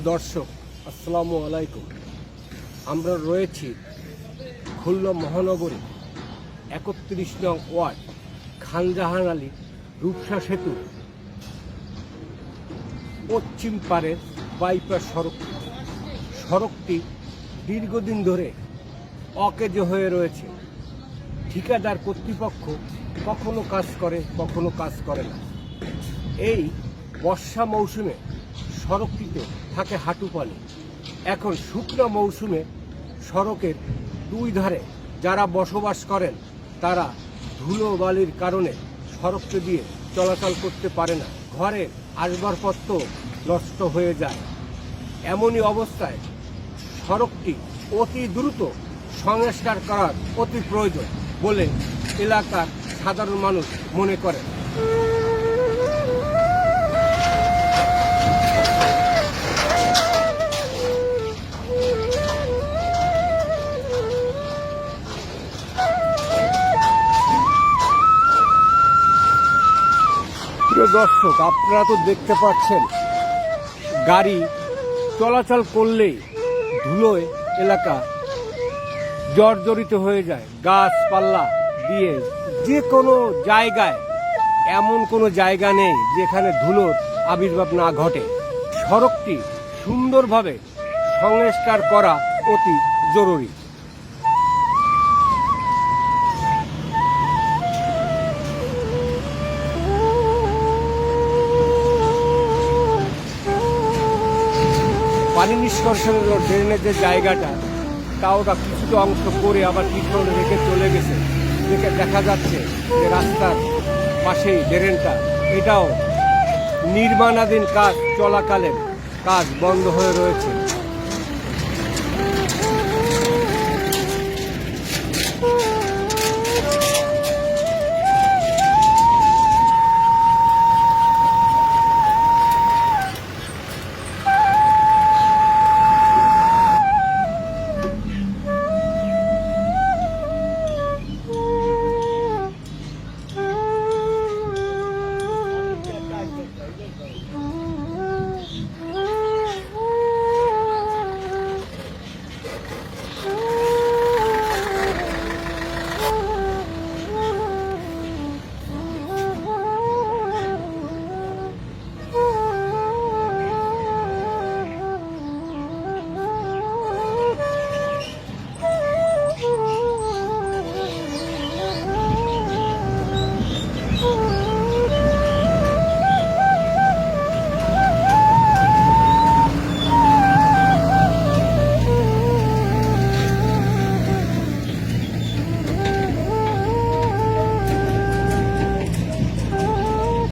দর্শক, আসসালামু আলাইকুম। আমরা রয়েছি খুলনা মহানগরী, একত্রিশ নং ওয়ার্ড, খানজাহান আলী রূপসা সেতু, পশ্চিম পারের বাইপাস সড়ক। সড়কটি দীর্ঘদিন ধরে অকেজ হয়ে রয়েছে। ঠিকাদার কর্তৃপক্ষ কখনো কাজ করে, কখনো কাজ করে না। এই বর্ষা মৌসুমে সড়কটিতে থাকে হাঁটু পানি এখন শুকনো মৌসুমে সড়কের দুই ধারে যারা বসবাস করেন, তারা ধুলো বালির কারণে সড়কটি দিয়ে চলাচল করতে পারে না। ঘরের আসবাবপত্র নষ্ট হয়ে যায়। এমনই অবস্থায় সড়কটি অতি দ্রুত সংস্কার করার অতি প্রয়োজন বলে এলাকার সাধারণ মানুষ মনে করেন। প্রিয় দর্শক, আপনারা তো দেখতে পাচ্ছেন, গাড়ি চলাচল করলেই ধুলোয় এলাকা জর্জরিত হয়ে যায়। গাছপাল্লা দিয়ে যে কোনো জায়গায়, এমন কোনো জায়গা নেই যেখানে ধুলোর আবির্ভাব না ঘটে। সড়কটি সুন্দরভাবে সংস্কার করা অতি জরুরি। পানি নিষ্কাশনের ড্রেনের যে জায়গাটা, তা ওটা কিছুটা অংশ করে আবার কিছু রেখে চলে গেছে। দেখে দেখা যাচ্ছে যে রাস্তার পাশেই ড্রেনটা, এটাও নির্মাণাধীন কাজ, চলাকালীন কাজ বন্ধ হয়ে রয়েছে।